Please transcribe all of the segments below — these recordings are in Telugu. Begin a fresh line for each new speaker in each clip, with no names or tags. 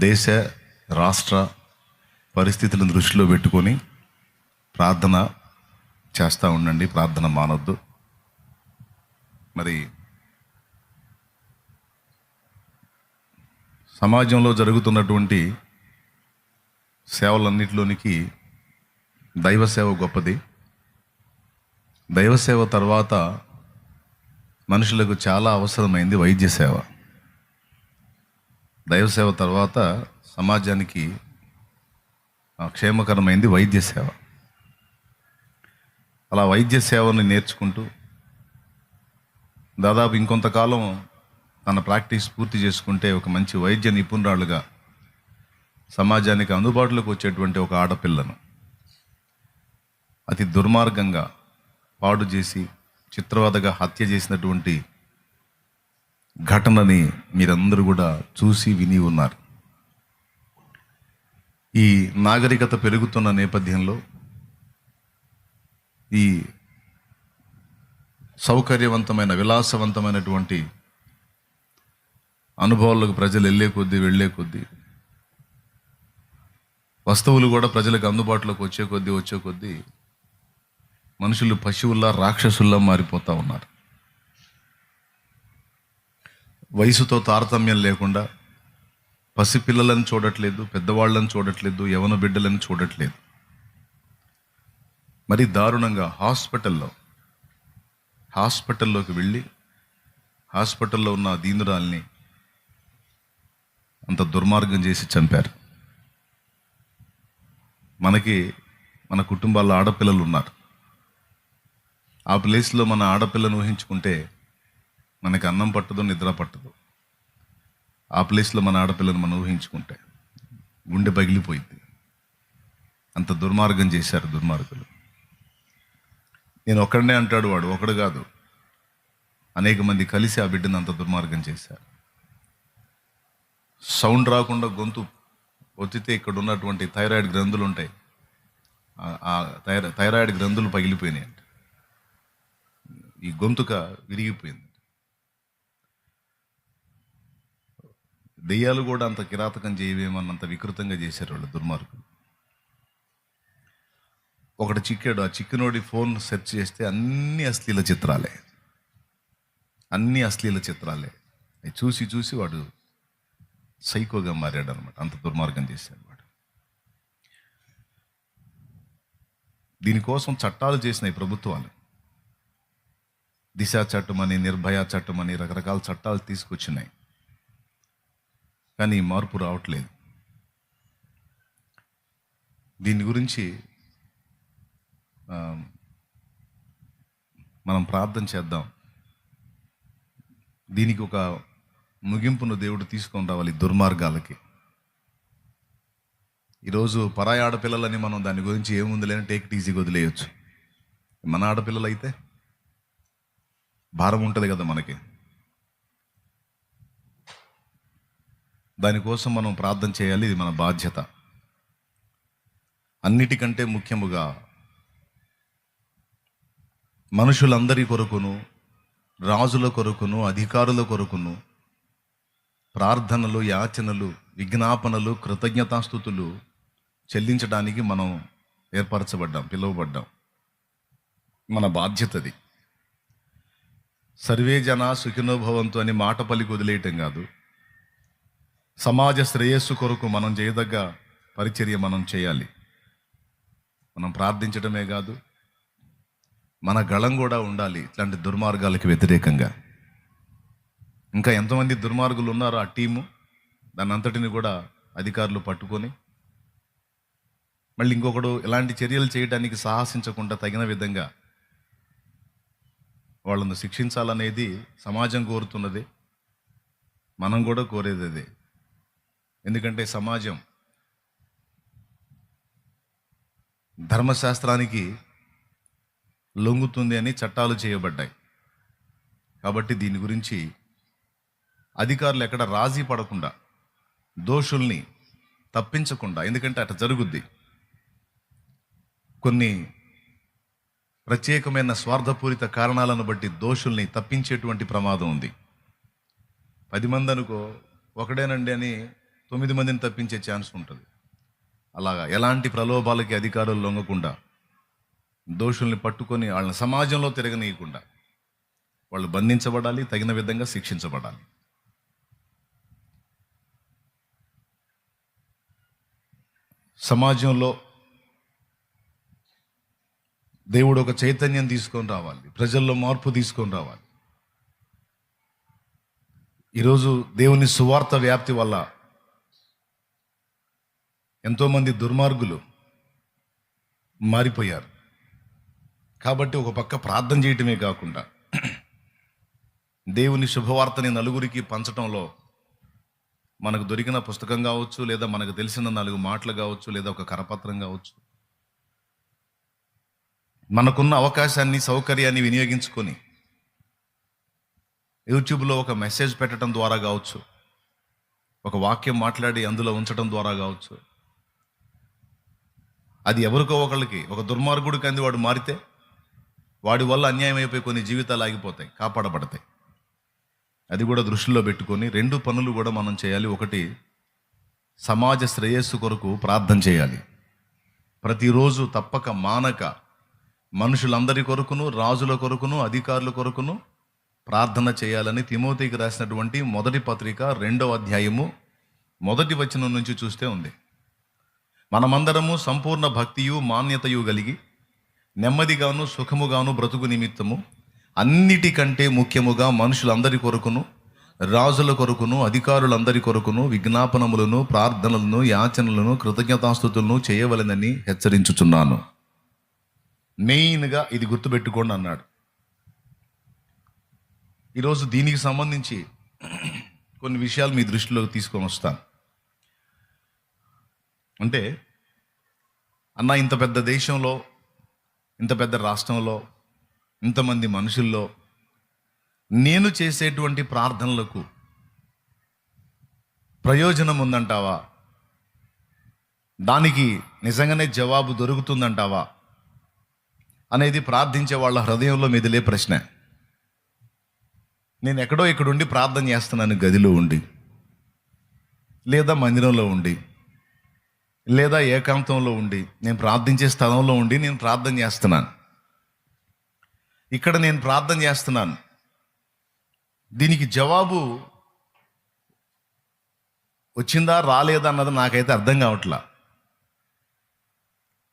దేశ రాష్ట్ర పరిస్థితులను దృష్టిలో పెట్టుకొని ప్రార్థన చేస్తూ ఉండండి. ప్రార్థన మానొద్దు. మరి సమాజంలో జరుగుతున్నటువంటి సేవలన్నిటిలోనికి దైవ సేవ గొప్పది. దైవ సేవ తర్వాత మనుషులకు చాలా అవసరమైంది వైద్య సేవ. దైవ సేవ తర్వాత సమాజానికి క్షేమకరమైంది వైద్య సేవ. అలా వైద్య సేవని నేర్చుకుంటూ దాదాపు ఇంకొంతకాలం తన ప్రాక్టీస్ పూర్తి చేసుకుంటే ఒక మంచి వైద్య నిపుణురాలుగా సమాజానికి అందుబాటులోకి వచ్చేటువంటి ఒక ఆడపిల్లను. అతి దుర్మార్గంగా పాడు చేసి చిత్రవదగా హత్య చేసినటువంటి ఘటనని మీరందరూ కూడా చూసి విని ఉన్నారు. ఈ నాగరికత పెరుగుతున్న నేపథ్యంలో ఈ సౌకర్యవంతమైన విలాసవంతమైనటువంటి అనుభవాలకు ప్రజలు వెళ్ళే కొద్దీ వెళ్ళే కొద్దీ వస్తువులు కూడా ప్రజలకు అందుబాటులోకి వచ్చే కొద్దీ వచ్చే కొద్దీ మనుషులు పశువుల్లా రాక్షసుల్లా మారిపోతూ ఉన్నారు. వయసుతో తారతమ్యం లేకుండా పసిపిల్లలను చూడట్లేదు పెద్దవాళ్ళని చూడట్లేదు యవన బిడ్డలను చూడట్లేదు. మరి దారుణంగా హాస్పిటల్లో హాస్పిటల్లోకి వెళ్ళి హాస్పిటల్లో ఉన్న దీనురాల్ని అంత దుర్మార్గం చేసి చంపారు. మనకి మన కుటుంబాల్లో ఆడపిల్లలు ఉన్నారు. ఆ ప్లేస్లో మన ఆడపిల్లను ఊహించుకుంటే మనకి అన్నం పట్టదు నిద్ర పట్టదు. ఆ ప్లేస్లో మన ఆడపిల్లను మనం ఊహించుకుంటే గుండె పగిలిపోయింది. అంత దుర్మార్గం చేశారు దుర్మార్గులు. నేను ఒక్కడనే అంటాడు వాడు ఒకడు కాదు. అనేక మంది కలిసి ఆ బిడ్డను అంత దుర్మార్గం చేశారు. సౌండ్ రాకుండా గొంతు ఒత్తితే ఇక్కడ ఉన్నటువంటి థైరాయిడ్ గ్రంథులు ఉంటాయి. ఆ- ఆ థైరా థైరాయిడ్ గ్రంథులు పగిలిపోయినాయి అంట ఈ గొంతుక విరిగిపోయింది. దెయ్యాలు కూడా అంత కిరాతకం చేయవేమన్నంత వికృతంగా చేశారు వాళ్ళు దుర్మార్గులు. ఒకటి చిక్కాడు ఆ చిక్కినోడి ఫోన్ సెర్చ్ చేస్తే అన్ని అశ్లీల చిత్రాలే. అన్ని అశ్లీల చిత్రాలే. అవి చూసి చూసి వాడు సైకోగా మారాడు అనమాట అంత దుర్మార్గం చేశాడు వాడు. దీనికోసం చట్టాలు చేసినాయి ప్రభుత్వాలు. దిశ చట్టం అని నిర్భయ చట్టం అని రకరకాల చట్టాలు తీసుకొచ్చినాయి. కానీ మార్పు రావట్లేదు. దీని గురించి మనం ప్రార్థన చేద్దాం. దీనికి ఒక ముగింపును దేవుడు తీసుకొని రావాలి దుర్మార్గాలకి. ఈరోజు పరాయి ఆడపిల్లలని మనం దాని గురించి ఏముంది లేని టేక్ ఈజీగా వదిలేయచ్చు. మన ఆడపిల్లలు అయితే భారం ఉంటుంది కదా మనకి. దానికోసం మనం ప్రార్థన చేయాలి ఇది మన బాధ్యత. అన్నిటికంటే ముఖ్యముగా మనుషులందరి కొరకును రాజుల కొరకును అధికారుల కొరకును ప్రార్థనలు యాచనలు విజ్ఞాపనలు కృతజ్ఞతాస్థుతులు చెల్లించడానికి మనం ఏర్పరచబడ్డాం పిలువబడ్డాం. మన బాధ్యతది. సర్వే జన సుఖినోభవంతో అని మాట పలికి వదిలేయటం కాదు. సమాజ శ్రేయస్సు కొరకు మనం చేయదగ్గ పరిచర్య మనం చేయాలి. మనం ప్రార్థించడమే కాదు మన గళం కూడా ఉండాలి ఇట్లాంటి దుర్మార్గాలకి వ్యతిరేకంగా. ఇంకా ఎంతమంది దుర్మార్గులు ఉన్నారో ఆ టీము దాని అంతటిని కూడా అధికారులు పట్టుకొని మళ్ళీ ఇంకొకడు ఇలాంటి చర్యలు చేయడానికి సాహసించకుండా తగిన విధంగా వాళ్ళను శిక్షించాలనేది సమాజం కోరుతున్నది మనం కూడా కోరేది అదే. ఎందుకంటే సమాజం ధర్మశాస్త్రానికి లొంగుతుంది అని చట్టాలు చేయబడ్డాయి. కాబట్టి దీని గురించి అధికారులు ఎక్కడ రాజీ పడకుండా దోషుల్ని తప్పించకుండా ఎందుకంటే అట్లా జరుగుద్ది. కొన్ని ప్రత్యేకమైన స్వార్థపూరిత కారణాలను బట్టి దోషుల్ని తప్పించేటువంటి ప్రమాదం ఉంది. పది మంది అనుకో ఒకడేనండి అని తొమ్మిది మందిని తప్పించే ఛాన్స్ ఉంటుంది. అలాగా ఎలాంటి ప్రలోభాలకి అధికారులు లొంగకుండా దోషుల్ని పట్టుకొని వాళ్ళని సమాజంలో తిరగనీయకుండా వాళ్ళు బంధించబడాలి తగిన విధంగా శిక్షించబడాలి. సమాజంలో దేవుడు ఒక చైతన్యం తీసుకొని రావాలి ప్రజల్లో మార్పు తీసుకొని రావాలి. ఈరోజు దేవుని సువార్త వ్యాప్తి వల్ల ఎంతోమంది దుర్మార్గులు మారిపోయారు. కాబట్టి ఒక పక్క ప్రార్థన చేయటమే కాకుండా దేవుని శుభవార్తని నలుగురికి పంచటంలో మనకు దొరికిన పుస్తకం కావచ్చు లేదా మనకు తెలిసిన నాలుగు మాటలు కావచ్చు లేదా ఒక కరపత్రం కావచ్చు. మనకున్న అవకాశాన్ని సౌకర్యాన్ని వినియోగించుకొని యూట్యూబ్లో ఒక మెసేజ్ పెట్టడం ద్వారా కావచ్చు ఒక వాక్యం మాట్లాడి అందులో ఉంచడం ద్వారా కావచ్చు అది ఎవరికో ఒకళ్ళకి ఒక దుర్మార్గుడికి అంది వాడు మారితే వాడి వల్ల అన్యాయం అయిపోయి కొన్ని జీవితాలు ఆగిపోతాయి కాపాడబడతాయి. అది కూడా దృష్టిలో పెట్టుకొని రెండు పనులు కూడా మనం చేయాలి. ఒకటి సమాజ శ్రేయస్సు కొరకు ప్రార్థన చేయాలి. ప్రతిరోజు తప్పక మానక మనుషులందరి కొరకును రాజుల కొరకును అధికారుల కొరకును ప్రార్థన చేయాలని తిమోతికి రాసినటువంటి మొదటి పత్రిక రెండవ అధ్యాయము మొదటి వచనం నుంచి చూస్తే ఉంది. మనమందరము సంపూర్ణ భక్తియు మాన్యతయు కలిగి నెమ్మదిగాను సుఖముగాను బ్రతుకు నిమిత్తము. అన్నిటికంటే ముఖ్యముగా మనుషులందరి కొరకును రాజుల కొరకును అధికారులందరి కొరకును విజ్ఞాపనములను ప్రార్థనలను యాచనలను కృతజ్ఞతాస్థుతులను చేయవలనని హెచ్చరించుచున్నాను. మెయిన్గా ఇది గుర్తుపెట్టుకోండి అన్నాడు. ఈరోజు దీనికి సంబంధించి కొన్ని విషయాలు మీ దృష్టిలోకి తీసుకొని వస్తాను. అంటే అన్న ఇంత పెద్ద దేశంలో ఇంత పెద్ద రాష్ట్రంలో ఇంతమంది మనుషుల్లో నేను చేసేటువంటి ప్రార్థనలకు ప్రయోజనం ఉందంటావా? దానికి నిజంగానే జవాబు దొరుకుతుందంటావా? అనేది ప్రార్థించే వాళ్ళ హృదయంలో మెదిలే ప్రశ్న. నేను ఎక్కడో ఇక్కడుండి ప్రార్థన చేస్తున్నాను గదిలో ఉండి లేదా మందిరంలో ఉండి. లేదా ఏకాంతంలో ఉండి నేను ప్రార్థించే స్థలంలో ఉండి నేను ప్రార్థన చేస్తున్నాను. ఇక్కడ నేను ప్రార్థన చేస్తున్నాను. దీనికి జవాబు వచ్చిందా రాలేదా అన్నది నాకైతే అర్థం కావట్లా.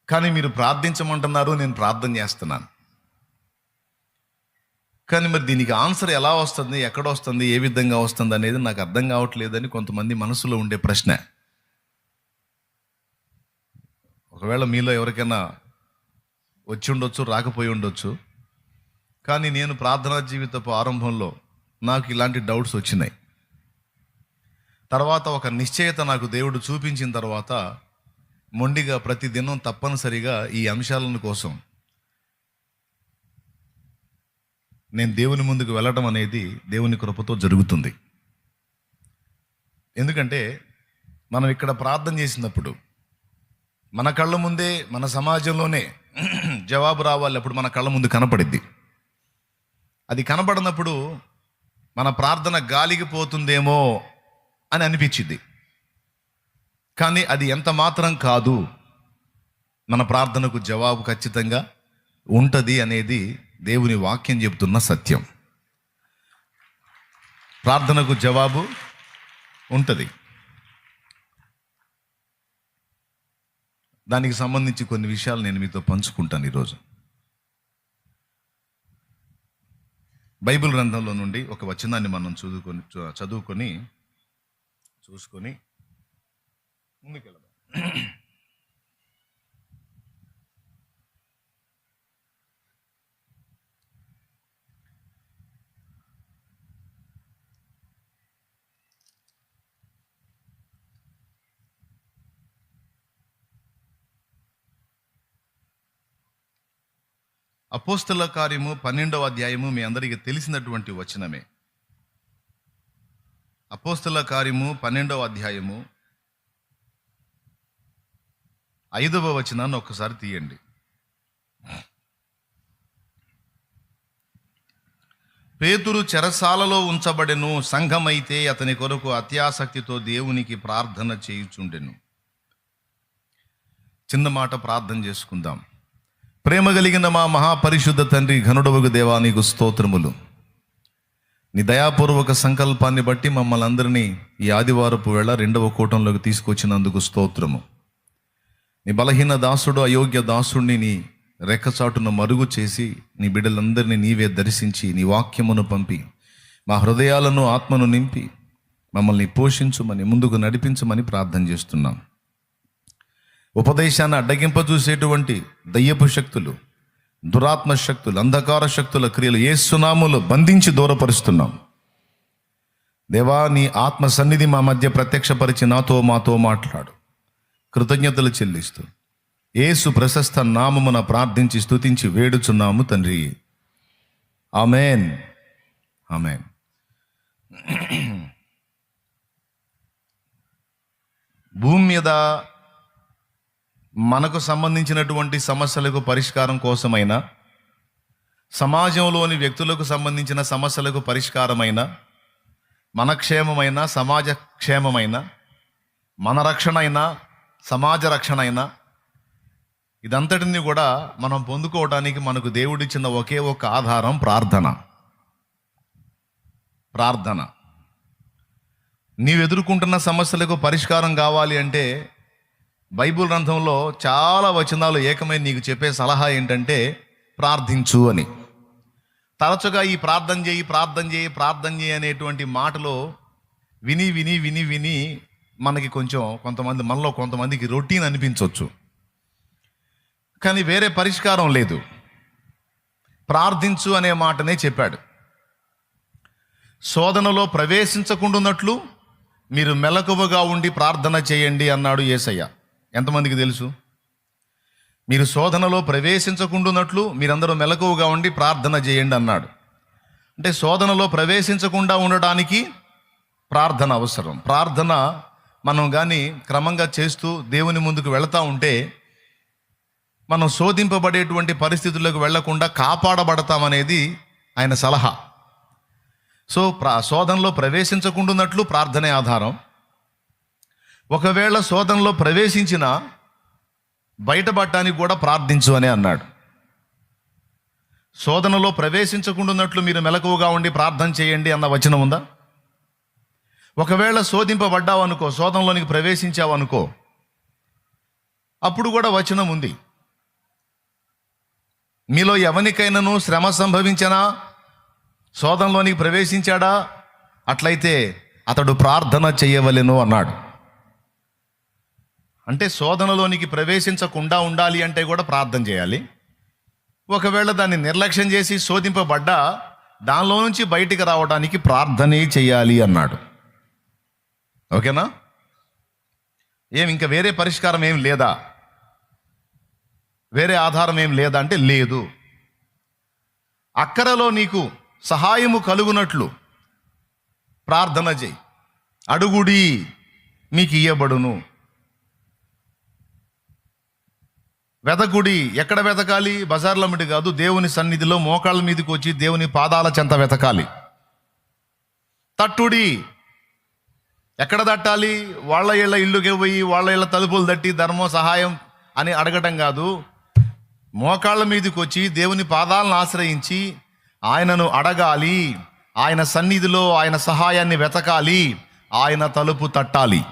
కానీ మీరు ప్రార్థించమంటున్నారు నేను ప్రార్థన చేస్తున్నాను. కానీ మరి దీనికి ఆన్సర్ ఎలా వస్తుంది ఎక్కడ వస్తుంది ఏ విధంగా వస్తుంది అనేది నాకు అర్థం కావట్లేదని కొంతమంది మనసులో ఉండే ప్రశ్న. ఒకవేళ మీలో ఎవరికైనా వచ్చి ఉండొచ్చు రాకపోయి ఉండొచ్చు కానీ నేను ప్రార్థనా జీవితపు ఆరంభంలో నాకు ఇలాంటి డౌట్స్ వచ్చినాయి. తర్వాత ఒక నిశ్చయత నాకు దేవుడు చూపించిన తర్వాత మొండిగా ప్రతి దినం తప్పనిసరిగా ఈ అంశాలను కోసం నేను దేవుని ముందుకు వెళ్ళడం అనేది దేవుని కృపతో జరుగుతుంది. ఎందుకంటే మనం ఇక్కడ ప్రార్థన చేసినప్పుడు మన కళ్ళ ముందే మన సమాజంలోనే జవాబు రావాలి అప్పుడు మన కళ్ళ ముందు కనపడిద్ది. అది కనపడినప్పుడు మన ప్రార్థన గాలికి పోతుందేమో అని అనిపించింది కానీ అది ఎంత మాత్రం కాదు మన ప్రార్థనకు జవాబు ఖచ్చితంగా ఉంటుంది అనేది దేవుని వాక్యం చెబుతున్న సత్యం. ప్రార్థనకు జవాబు ఉంటుంది. దానికి సంబంధించి కొన్ని విషయాలు నేను మీతో పంచుకుంటాను ఈరోజు. బైబిల్ గ్రంథంలో నుండి ఒక వచనాన్ని మనం చదువుకొని చదువుకొని చూసుకొని ముందుకెళ్దాం. అపోస్తుల కార్యము పన్నెండవ అధ్యాయము మీ అందరికీ తెలిసినటువంటి వచనమే. అపోస్తుల కార్యము పన్నెండవ అధ్యాయము ఐదవ వచనాన్ని ఒక్కసారి తీయండి. పేతురు చెరసాలలో ఉంచబడెను సంఘమైతే అతని కొరకు అత్యాసక్తితో దేవునికి ప్రార్థన చేయుచుండెను. చిన్న మాట ప్రార్థన చేసుకుందాం. ప్రేమ కలిగిన మా మహాపరిశుద్ధ తండ్రి ఘనుడవగు దేవా నీకు స్తోత్రములు. నీ దయాపూర్వక సంకల్పాన్ని బట్టి మమ్మల్ని అందరినీ ఈ ఆదివారపు వేళ రెండవ కూటంలోకి తీసుకొచ్చినందుకు స్తోత్రము. నీ బలహీన దాసుడు అయోగ్య దాసుడిని నీ రెక్కచాటును మరుగు చేసి నీ బిడ్డలందరినీ నీవే దర్శించి నీ వాక్యమును పంపి మా హృదయాలను ఆత్మను నింపి మమ్మల్ని పోషించుమని ముందుకు నడిపించమని ప్రార్థన చేస్తున్నాం. ఉపదేశాన్ని అడ్డగింప చూసేటువంటి దయ్యపు శక్తులు దురాత్మ శక్తులు అంధకార శక్తుల క్రియలు ఏ సునాములు బంధించి దూరపరుస్తున్నాం. దేవా నీ ఆత్మ సన్నిధి మా మధ్య ప్రత్యక్షపరిచి నాతో మాతో మాట్లాడు. కృతజ్ఞతలు చెల్లిస్తూ ఏసు ప్రశస్త నామమున ప్రార్థించి స్తుతించి వేడుచున్నాము తండ్రి. ఆమెన్. ఆమెన్. భూమి మీద మనకు సంబంధించినటువంటి సమస్యలకు పరిష్కారం కోసమైన సమాజంలోని వ్యక్తులకు సంబంధించిన సమస్యలకు పరిష్కారమైన మన క్షేమమైన సమాజ క్షేమమైన మన రక్షణ అయినా సమాజ రక్షణ అయినా ఇదంతటిని కూడా మనం పొందుకోవడానికి మనకు దేవుడిచ్చిన ఒకే ఒక ఆధారం ప్రార్థన. ప్రార్థన. నీవు ఎదుర్కొంటున్న సమస్యలకు పరిష్కారం కావాలి అంటే బైబిల్ గ్రంథంలో చాలా వచనాలు ఏకమై నీకు చెప్పే సలహా ఏంటంటే ప్రార్థించు అని. తరచుగా ఈ ప్రార్థన చేయి ప్రార్థన చేయి ప్రార్థన చేయి అనేటువంటి మాటలు విని విని విని విని మనకి కొంచెం కొంతమంది మనలో కొంతమందికి రొటీన్ అనిపించవచ్చు కానీ వేరే పరిష్కారం లేదు. ప్రార్థించు అనే మాటనే చెప్పాడు. శోధనలో ప్రవేశించకుండాన్నట్లు మీరు మెలకువగా ఉండి ప్రార్థన చేయండి అన్నాడు ఏసయ్య. ఎంతమందికి తెలుసు? మీరు శోధనలో ప్రవేశించకుండానట్లు మీరందరూ మెలకువగా ఉండి ప్రార్థన చేయండి అన్నాడు. అంటే శోధనలో ప్రవేశించకుండా ఉండడానికి ప్రార్థన అవసరం. ప్రార్థన మనం కానీ క్రమంగా చేస్తూ దేవుని ముందుకు వెళతా ఉంటే మనం శోధింపబడేటువంటి పరిస్థితులకు వెళ్ళకుండా కాపాడబడతామనేది ఆయన సలహా. సో ప్రా శోధనలో ప్రవేశించకుండానట్లు ప్రార్థనే ఆధారం. ఒకవేళ శోధనలో ప్రవేశించిన బయటపడటానికి కూడా ప్రార్థించు అని అన్నాడు. శోధనలో ప్రవేశించకుండాన్నట్లు మీరు మెలకువగా ఉండి ప్రార్థన చేయండి అన్న వచనం ఉందా? ఒకవేళ శోధింపబడ్డావు అనుకో శోధనలోనికి ప్రవేశించావు అనుకో అప్పుడు కూడా వచనం ఉంది. మీలో ఎవరికైనాను శ్రమ సంభవించనా శోధనలోనికి ప్రవేశించాడా? అట్లయితే అతడు ప్రార్థన చేయవలెను అన్నాడు. అంటే శోధనలోనికి ప్రవేశించకుండా ఉండాలి అంటే కూడా ప్రార్థన చేయాలి. ఒకవేళ దాన్ని నిర్లక్ష్యం చేసి శోధింపబడ్డా దానిలో నుంచి బయటికి రావడానికి ప్రార్థనే చేయాలి అన్నాడు. ఓకేనా? ఏం ఇంకా వేరే పరిష్కారం ఏం లేదా? వేరే ఆధారం ఏం లేదా అంటే లేదు. అక్కరలో నీకు సహాయము కలుగునట్లు ప్రార్థన చేయి. అడుగుడి మీకు ఇయ్యబడును. వెతకుడి ఎక్కడ వెతకాలి? బజార్ల బజార్లమ్మటి కాదు దేవుని సన్నిధిలో మోకాళ్ళ మీదకి వచ్చి దేవుని పాదాల చెంత వెతకాలి. తట్టుడి ఎక్కడ తట్టాలి? వాళ్ళ ఇళ్ళ ఇల్లుకి పోయి వాళ్ళ ఇళ్ళ తలుపులు తట్టి ధర్మం సహాయం అని అడగటం కాదు. మోకాళ్ళ మీదకి వచ్చి దేవుని పాదాలను ఆశ్రయించి ఆయనను అడగాలి. ఆయన సన్నిధిలో ఆయన సహాయాన్ని వెతకాలి. ఆయన తలుపు తట్టాలి.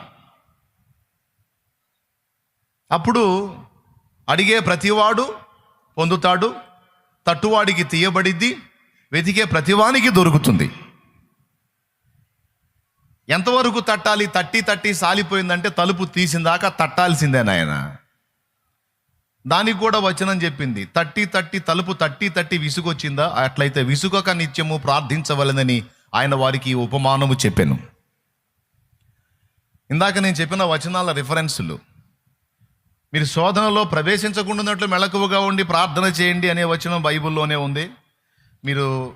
అప్పుడు అడిగే ప్రతివాడు పొందుతాడు తట్టువాడికి తీయబడిద్ది వెతికే ప్రతివానికి దొరుకుతుంది. ఎంతవరకు తట్టాలి తట్టి తట్టి సాలిపోయిందంటే తలుపు తీసిందాకా తట్టాల్సిందే నాయన. దానికి కూడా వచనం చెప్పింది తట్టి తట్టి తలుపు తట్టి తట్టి విసుగొచ్చిందా? అట్లయితే విసుగక నిత్యము ప్రార్థించవలనని ఆయన వారికి ఈ ఉపమానము చెప్పాను. ఇందాక నేను చెప్పిన వచనాల రిఫరెన్సులు మీరు శోధనలో ప్రవేశించకుండాన్నట్లు మెలకువగా ఉండి ప్రార్థన చేయండి అనే వచనం బైబిల్లోనే ఉంది. మీరు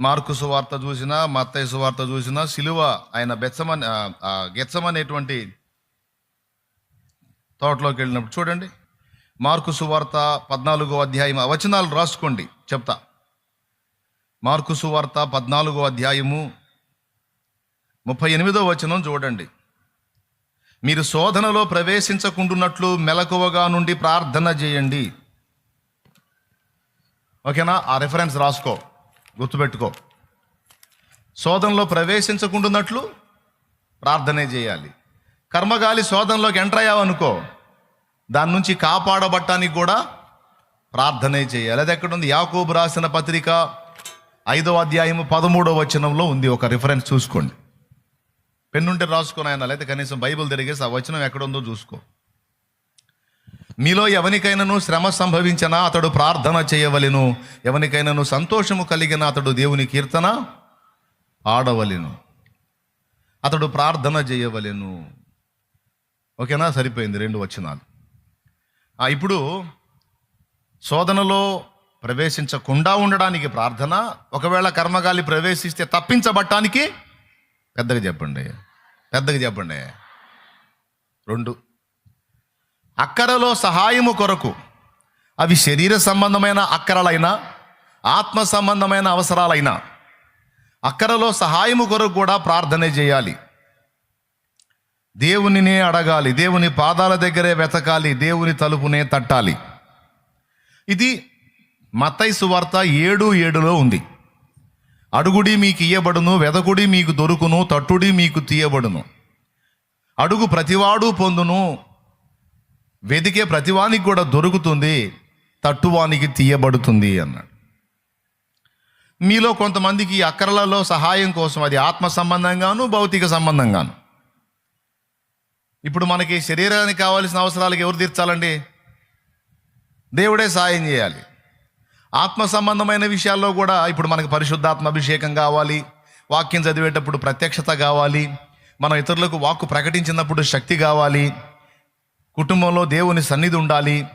మార్కు సువార్త చూసినా మత్తయ్య సువార్త చూసినా సిలువ ఆయన బెచ్చమని గెచ్చమనేటువంటి అనేటువంటి తోటలోకి వెళ్ళినప్పుడు చూడండి. మార్కు సువార్త పద్నాలుగో అధ్యాయం వచనాలు రాసుకోండి చెప్తా. మార్కు సువార్త పద్నాలుగో అధ్యాయము ముప్పై ఎనిమిదో వచనం చూడండి. మీరు శోధనలో ప్రవేశించకుండున్నట్లు మెలకువగా నుండి ప్రార్థన చేయండి. ఓకేనా? ఆ రెఫరెన్స్ రాసుకో. గుర్తుపెట్టుకో. శోధనలో ప్రవేశించకుండున్నట్లు ప్రార్థనే చేయాలి. కర్మగాలి శోధనలోకి ఎంటర్ అయ్యావనుకో దాని నుంచి కాపాడబట్టానికి కూడా ప్రార్థనే చేయాలి. అది ఎక్కడుంది? యాకోబు రాసిన పత్రిక ఐదో అధ్యాయము పదమూడో వచనంలో ఉంది. ఒక రిఫరెన్స్ చూసుకోండి. పెన్నుంటే రాసుకుని ఆయన లేకపోతే కనీసం బైబిల్ తిరిగేసి ఆ వచనం ఎక్కడుందో చూసుకో. మీలో ఎవరికైనాను శ్రమ సంభవించినా అతడు ప్రార్థన చేయవలెను. ఎవనికైనాను సంతోషము కలిగిన అతడు దేవుని కీర్తన ఆడవలెను. అతడు ప్రార్థన చేయవలెను. ఓకేనా? సరిపోయింది రెండు వచనాలు. ఇప్పుడు శోధనలో ప్రవేశించకుండా ఉండడానికి ప్రార్థన ఒకవేళ కర్మగాలి ప్రవేశిస్తే తప్పించబట్టానికి పెద్దగా చెప్పండి పెద్దగా చెప్పండి. రెండు. అక్కరలో సహాయము కొరకు అవి శరీర సంబంధమైన అక్కరలైనా ఆత్మ సంబంధమైన అవసరాలైనా అక్కరలో సహాయము కొరకు కూడా ప్రార్థన చేయాలి. దేవునినే అడగాలి దేవుని పాదాల దగ్గరే వెతకాలి దేవుని తలుపునే తట్టాలి. ఇది మతైసు సువార్త ఏడు ఏడులో ఉంది. అడుగుడి మీకు ఇయ్యబడును వెదకుడి మీకు దొరుకును తట్టుడి మీకు తీయబడును. అడుగు ప్రతివాడు పొందును వెదికే ప్రతివానికి కూడా దొరుకుతుంది తట్టువానికి తీయబడుతుంది అన్నాడు. మీలో కొంతమందికి అక్కరలలో సహాయం కోసం అది ఆత్మ సంబంధంగాను భౌతిక సంబంధంగాను. ఇప్పుడు మనకి శరీరానికి కావాల్సిన అవసరాలకు ఎవరు తీర్చాలండి? దేవుడే సాయం చేయాలి. ఆత్మ సంబంధమైన విషయాల్లో కూడా ఇప్పుడు మనకు పరిశుద్ధాత్మ అభిషేకం కావాలి వాక్యం చదివేటప్పుడు ప్రత్యక్షత కావాలి మనం ఇతరులకు వాక్కు ప్రకటించినప్పుడు శక్తి కావాలి కుటుంబంలో దేవుని సన్నిధి ఉండాలి.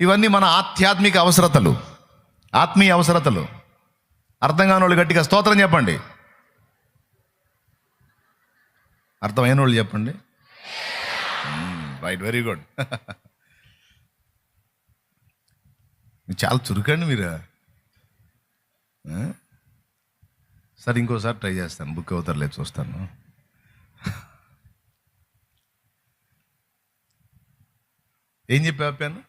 ఇవన్నీ మన ఆధ్యాత్మిక అవసరతలు ఆత్మీయ అవసరతలు. అర్థం కాని వాళ్ళు గట్టిగా స్తోత్రం చెప్పండి. అర్థమైన వాళ్ళు చెప్పండి. రైట్ వెరీ గుడ్ మీరు చాలా చురుకండి మీరు. సరే ఇంకోసారి ట్రై చేస్తాను. బుక్ అవుతారు లేదు చూస్తాను. ఏం చెప్పి ఆపాను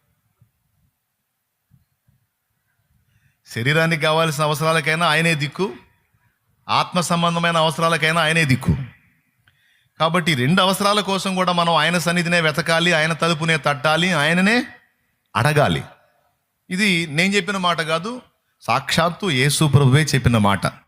శరీరానికి కావాల్సిన అవసరాలకైనా ఆయనే దిక్కు. ఆత్మ సంబంధమైన అవసరాలకైనా ఆయనే దిక్కు. కాబట్టి రెండు అవసరాల కోసం కూడా మనం ఆయన సన్నిధినే వెతకాలి ఆయన తలుపునే తట్టాలి ఆయననే అడగాలి. ఇది నేను చెప్పిన మాట కాదు సాక్షాత్తు యేసు ప్రభువే చెప్పిన మాట.